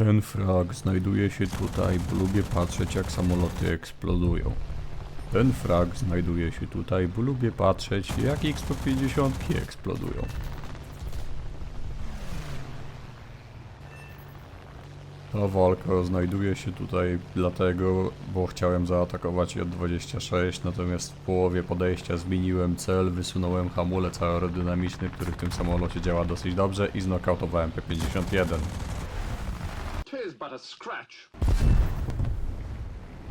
Ten frag znajduje się tutaj, bo lubię patrzeć jak samoloty eksplodują. Ten frag znajduje się tutaj, bo lubię patrzeć jak X-150 eksplodują. Ta walka znajduje się tutaj dlatego, bo chciałem zaatakować J-26, natomiast w połowie podejścia zmieniłem cel, wysunąłem hamulec aerodynamiczny, który w tym samolocie działa dosyć dobrze i znokautowałem P-51. But a scratch.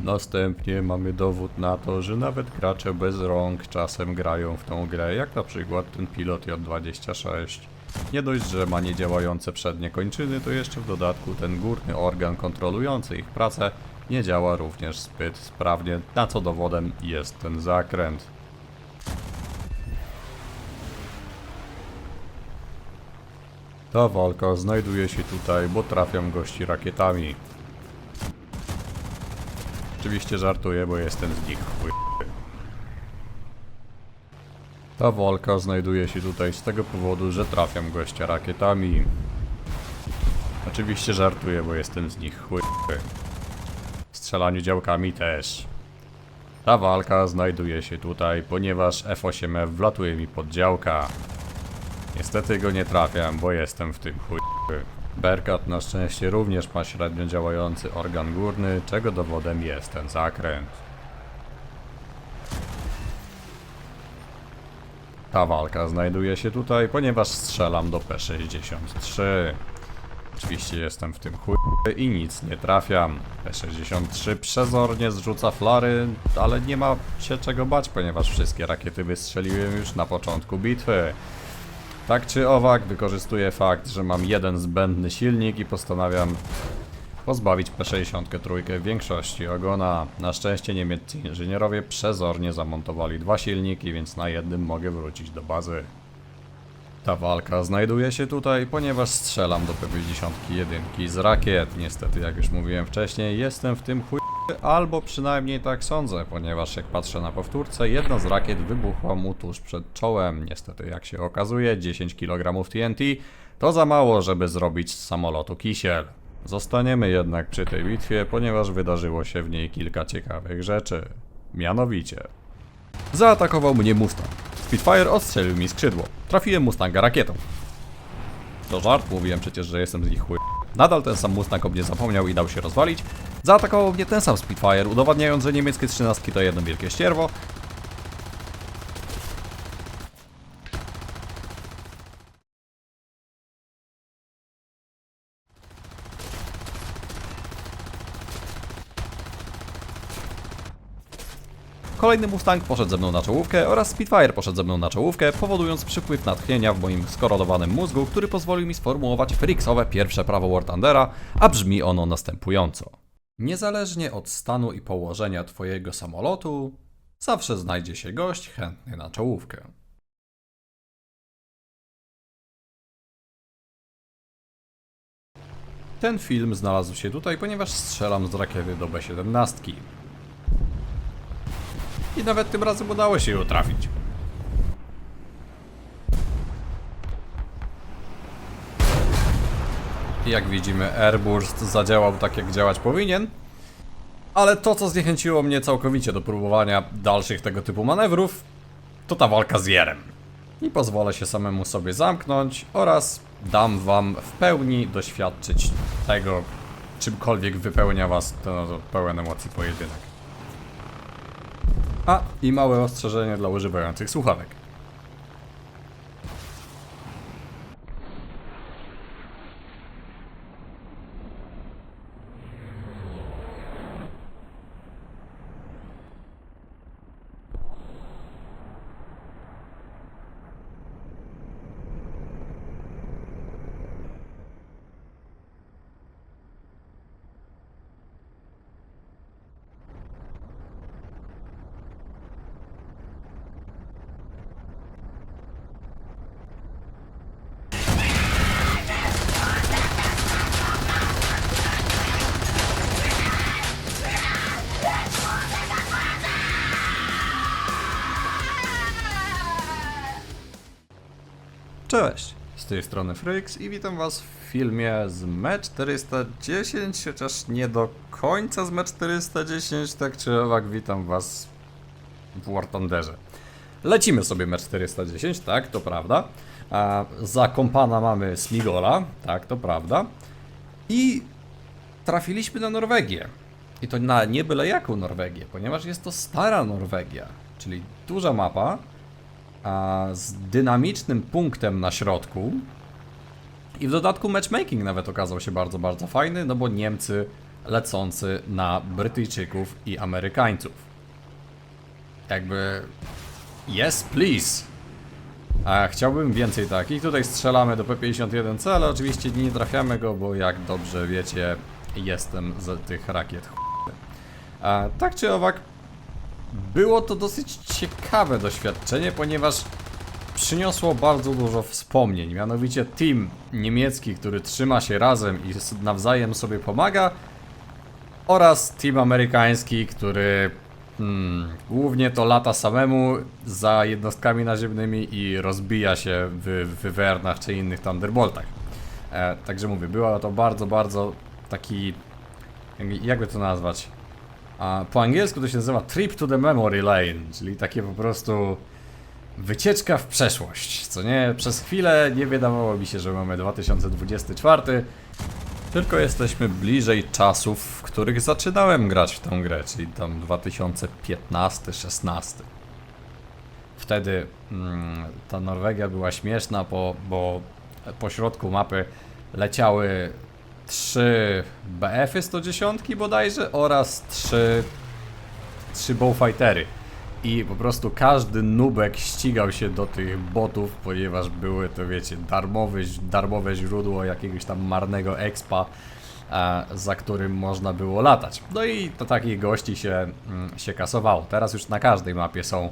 Następnie mamy dowód na to, że nawet gracze bez rąk czasem grają w tą grę, jak na przykład ten pilot J26. Nie dość, że ma niedziałające przednie kończyny, to jeszcze w dodatku ten górny organ kontrolujący ich pracę nie działa również zbyt sprawnie, na co dowodem jest ten zakręt. Ta walka znajduje się tutaj, bo trafiam gości rakietami. Oczywiście żartuję, bo jestem z nich chuj. Ta walka znajduje się tutaj z tego powodu, że trafiam gościa rakietami. Oczywiście żartuję, bo jestem z nich chuj. Strzelaniu działkami też. Ta walka znajduje się tutaj, ponieważ F8F wlatuje mi pod działka. Niestety go nie trafiam, bo jestem w tym chuj. Berkat na szczęście również ma średnio działający organ górny, czego dowodem jest ten zakręt. Ta walka znajduje się tutaj, ponieważ strzelam do P63. Oczywiście jestem w tym chuj i nic nie trafiam. P63 przezornie zrzuca flary, ale nie ma się czego bać, ponieważ wszystkie rakiety wystrzeliłem już na początku bitwy. Tak czy owak, wykorzystuję fakt, że mam jeden zbędny silnik i postanawiam pozbawić P63 większości ogona. Na szczęście niemieccy inżynierowie przezornie zamontowali dwa silniki, więc na jednym mogę wrócić do bazy. Ta walka znajduje się tutaj, ponieważ strzelam do P51 z rakiet. Niestety, jak już mówiłem wcześniej, jestem w tym chuj albo przynajmniej tak sądzę, ponieważ jak patrzę na powtórce, jedna z rakiet wybuchła mu tuż przed czołem. Niestety, jak się okazuje, 10 kg TNT to za mało, żeby zrobić z samolotu kisiel. Zostaniemy jednak przy tej bitwie, ponieważ wydarzyło się w niej kilka ciekawych rzeczy. Mianowicie, zaatakował mnie Mustang. Spitfire ostrzelił mi skrzydło. Trafiłem Mustanga rakietą. To żart, mówiłem przecież, że jestem z nich chuj. Nadal ten sam Mustang o mnie zapomniał i dał się rozwalić. Zaatakował mnie ten sam Spitfire, udowadniając, że niemieckie trzynastki to jedno wielkie ścierwo. Kolejny Mustang poszedł ze mną na czołówkę oraz Spitfire poszedł ze mną na czołówkę, powodując przypływ natchnienia w moim skorodowanym mózgu, który pozwolił mi sformułować friksowe pierwsze prawo War Thundera, a brzmi ono następująco. Niezależnie od stanu i położenia Twojego samolotu, zawsze znajdzie się gość chętny na czołówkę. Ten film znalazł się tutaj, ponieważ strzelam z rakiety do B-17. I nawet tym razem udało się ją trafić. Jak widzimy, Airburst zadziałał tak, jak działać powinien. Ale to, co zniechęciło mnie całkowicie do próbowania dalszych tego typu manewrów, to ta walka z Jerem. I pozwolę się samemu sobie zamknąć oraz dam wam w pełni doświadczyć tego, czymkolwiek wypełnia was no, pełen emocji pojedynek. A, i małe ostrzeżenie dla używających słuchawek. Cześć! Z tej strony Fryx i witam was w filmie z Match 410, chociaż nie do końca z Match 410, tak czy owak witam was w War Thunderze. Lecimy sobie Match 410, tak, to prawda. A za kompana mamy Smigola, tak, to prawda. I trafiliśmy na Norwegię. I to na nie byle jaką Norwegię, ponieważ jest to stara Norwegia, czyli duża mapa, a z dynamicznym punktem na środku. I w dodatku matchmaking nawet okazał się bardzo, bardzo fajny, no bo Niemcy lecący na Brytyjczyków i Amerykańców. Jakby. Yes, please! A chciałbym więcej takich. Tutaj strzelamy do P51C, ale oczywiście nie trafiamy go, bo jak dobrze wiecie, jestem z tych rakiet ch**y. A tak czy owak, było to dosyć ciekawe doświadczenie, ponieważ przyniosło bardzo dużo wspomnień. Mianowicie team niemiecki, który trzyma się razem i nawzajem sobie pomaga, oraz team amerykański, który hmm, głównie to lata samemu za jednostkami naziemnymi i rozbija się w wywernach czy innych Thunderboltach. E, także mówię, było to bardzo, bardzo taki. jak- Jakby to nazwać? A po angielsku to się nazywa Trip to the Memory Lane, czyli takie po prostu wycieczka w przeszłość. Co nie, przez chwilę nie wydawało mi się, że mamy 2024, tylko jesteśmy bliżej czasów, w których zaczynałem grać w tę grę, czyli tam 2015-16. Wtedy mm, ta Norwegia była śmieszna, bo, bo po środku mapy leciały trzy BF-y 110 bodajże oraz trzy, trzy bowfightery. I po prostu każdy nubek ścigał się do tych botów, ponieważ były to, wiecie, darmowe, darmowe źródło jakiegoś tam marnego expa, a, za którym można było latać. No i to takich gości się, mm, się kasowało. Teraz już na każdej mapie są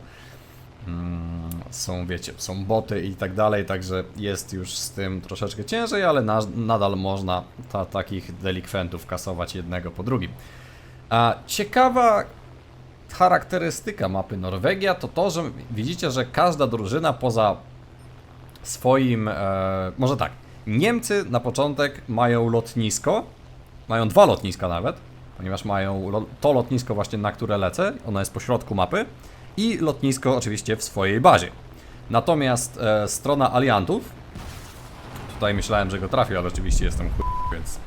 są, wiecie, są boty i tak dalej, także jest już z tym troszeczkę ciężej, ale na, nadal można ta, takich delikwentów kasować jednego po drugim. A ciekawa charakterystyka mapy Norwegia to to, że widzicie, że każda drużyna poza swoim, e, może tak, Niemcy na początek mają lotnisko, mają dwa lotniska nawet, ponieważ mają to lotnisko właśnie, na które lecę, ono jest po środku mapy, i lotnisko oczywiście w swojej bazie. Natomiast e, strona aliantów, tutaj myślałem, że go trafił, ale rzeczywiście jestem chuj, więc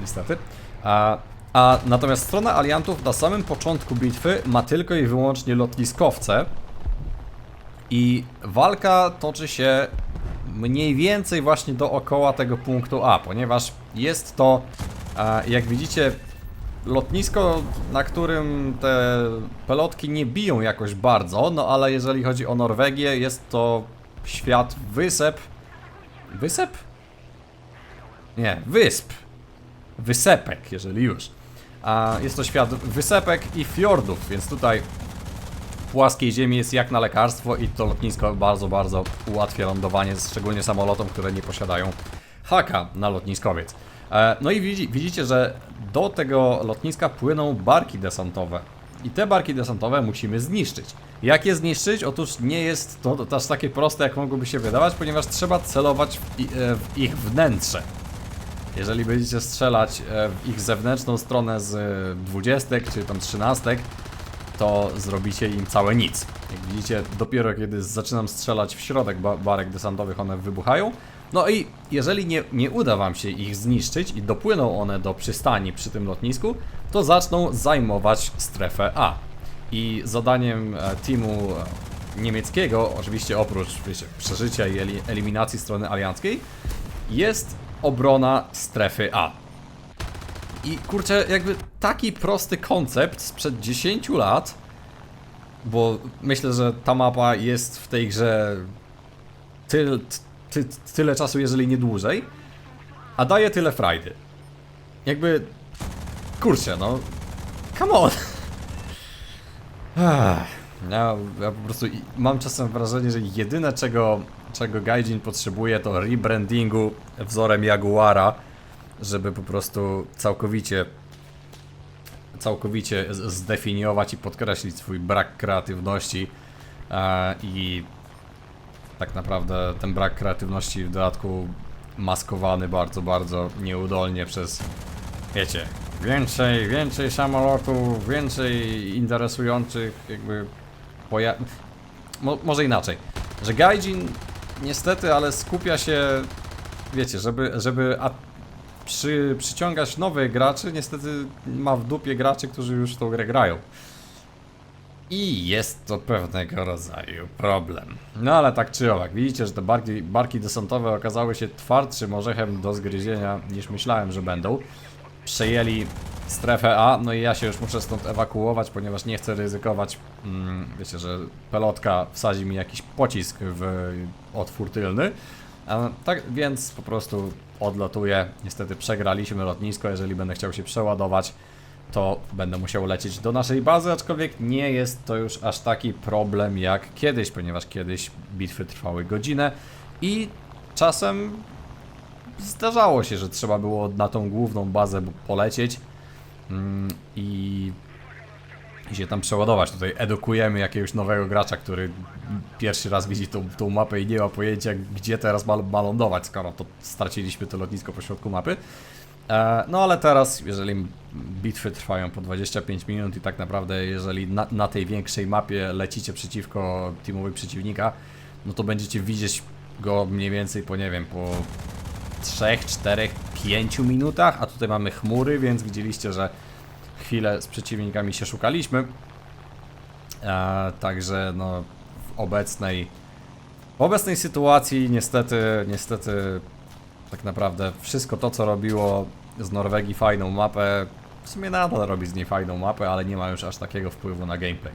niestety. A, a natomiast strona aliantów na samym początku bitwy ma tylko i wyłącznie lotniskowce i walka toczy się mniej więcej właśnie dookoła tego punktu A, ponieważ jest to, e, jak widzicie, lotnisko, na którym te pelotki nie biją jakoś bardzo, no ale jeżeli chodzi o Norwegię, jest to świat wysep. Wysep? Nie, wysp. Wysepek, jeżeli już. A jest to świat wysepek i fiordów, więc tutaj płaskiej ziemi jest jak na lekarstwo i to lotnisko bardzo, bardzo ułatwia lądowanie, szczególnie samolotom, które nie posiadają haka na lotniskowiec. E, No i widzi, widzicie, że do tego lotniska płyną barki desantowe. I te barki desantowe musimy zniszczyć. Jak je zniszczyć? Otóż nie jest to też takie proste, jak mogłoby się wydawać, ponieważ trzeba celować w, e, ich wnętrze. Jeżeli będziecie strzelać e, w ich zewnętrzną stronę z 20 czy tam 13, to zrobicie im całe nic. Jak widzicie, dopiero kiedy zaczynam strzelać w środek ba barek desantowych, one wybuchają. No i jeżeli nie, nie uda wam się ich zniszczyć i dopłyną one do przystani przy tym lotnisku, to zaczną zajmować strefę A. I zadaniem e, teamu e, niemieckiego, oczywiście oprócz wiecie, przeżycia i eli eliminacji strony alianckiej, jest obrona strefy A. I kurczę, jakby taki prosty koncept sprzed 10 lat, bo myślę, że ta mapa jest w tej grze tyl, ty, tyle czasu, jeżeli nie dłużej, a daje tyle frajdy. Jakby, kurczę, no, come on. Ja, ja po prostu mam czasem wrażenie, że jedyne czego, czego Gaijin potrzebuje to rebrandingu wzorem Jaguara, żeby po prostu całkowicie całkowicie zdefiniować i podkreślić swój brak kreatywności e, i tak naprawdę ten brak kreatywności w dodatku maskowany bardzo, bardzo nieudolnie przez, wiecie, więcej, więcej samolotów, więcej interesujących jakby poja... Mo może inaczej, że Gaijin niestety, ale skupia się, wiecie, żeby, żeby przy, przyciągać nowych graczy, niestety ma w dupie graczy, którzy już tą grę grają. I jest to pewnego rodzaju problem. No ale tak czy owak, widzicie, że te barki, barki desantowe okazały się twardszym orzechem do zgryzienia niż myślałem, że będą. Przejęli strefę A, no i ja się już muszę stąd ewakuować, ponieważ nie chcę ryzykować, mm, wiecie, że pelotka wsadzi mi jakiś pocisk w otwór tylny. A, tak więc po prostu odlatuję. Niestety przegraliśmy lotnisko, jeżeli będę chciał się przeładować to będę musiał lecieć do naszej bazy, aczkolwiek nie jest to już aż taki problem jak kiedyś, ponieważ kiedyś bitwy trwały godzinę i czasem zdarzało się, że trzeba było na tą główną bazę polecieć mm, i, i się tam przeładować. Tutaj edukujemy jakiegoś nowego gracza, który pierwszy raz widzi tą, tą mapę i nie ma pojęcia, gdzie teraz ma, ma lądować, skoro to straciliśmy to lotnisko pośrodku mapy. E, No ale teraz, jeżeli bitwy trwają po 25 minut i tak naprawdę jeżeli na, na tej większej mapie lecicie przeciwko teamowi przeciwnika, no to będziecie widzieć go mniej więcej po nie wiem, po 3, 4, 5 minutach, a tutaj mamy chmury, więc widzieliście, że chwilę z przeciwnikami się szukaliśmy. E, także no w obecnej w obecnej sytuacji niestety, niestety tak naprawdę wszystko to, co robiło z Norwegii fajną mapę, w sumie nadal robi z niej fajną mapę, ale nie ma już aż takiego wpływu na gameplay.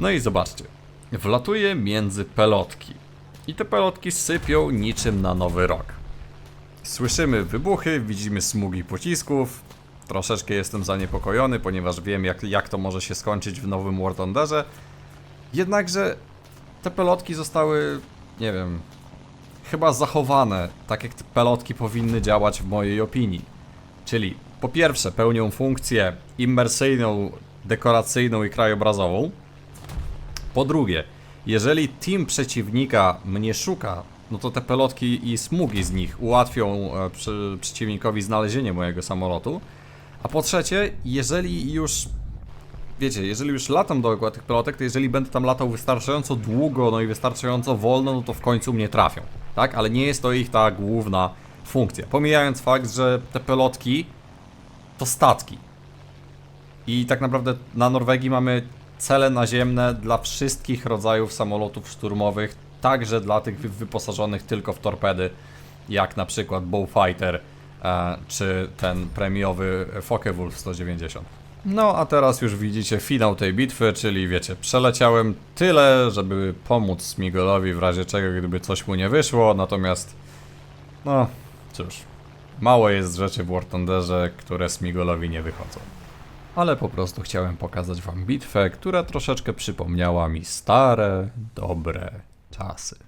No i zobaczcie, wlatuje między pelotki i te pelotki sypią niczym na nowy rok. Słyszymy wybuchy, widzimy smugi pocisków, troszeczkę jestem zaniepokojony, ponieważ wiem jak, jak to może się skończyć w nowym War Thunderze, jednakże te pelotki zostały, nie wiem, chyba zachowane, tak jak te pelotki powinny działać w mojej opinii. Czyli po pierwsze pełnią funkcję immersyjną, dekoracyjną i krajobrazową. Po drugie, jeżeli team przeciwnika mnie szuka, no to te pelotki i smugi z nich ułatwią e, przy, przeciwnikowi znalezienie mojego samolotu. A po trzecie, jeżeli już wiecie, jeżeli już latam dookoła tych pelotek, to jeżeli będę tam latał wystarczająco długo, no i wystarczająco wolno, no to w końcu mnie trafią, tak? Ale nie jest to ich ta główna funkcja. Pomijając fakt, że te pelotki to statki. I tak naprawdę na Norwegii mamy cele naziemne dla wszystkich rodzajów samolotów szturmowych, także dla tych wy- wyposażonych tylko w torpedy, jak na przykład Bowfighter e, czy ten premiowy Focke-Wulf 190. No a teraz już widzicie finał tej bitwy, czyli wiecie, przeleciałem tyle, żeby pomóc Smigolowi w razie czego, gdyby coś mu nie wyszło, natomiast no cóż, mało jest rzeczy w War Thunderze, które Smigolowi nie wychodzą. Ale po prostu chciałem pokazać wam bitwę, która troszeczkę przypomniała mi stare, dobre czasy.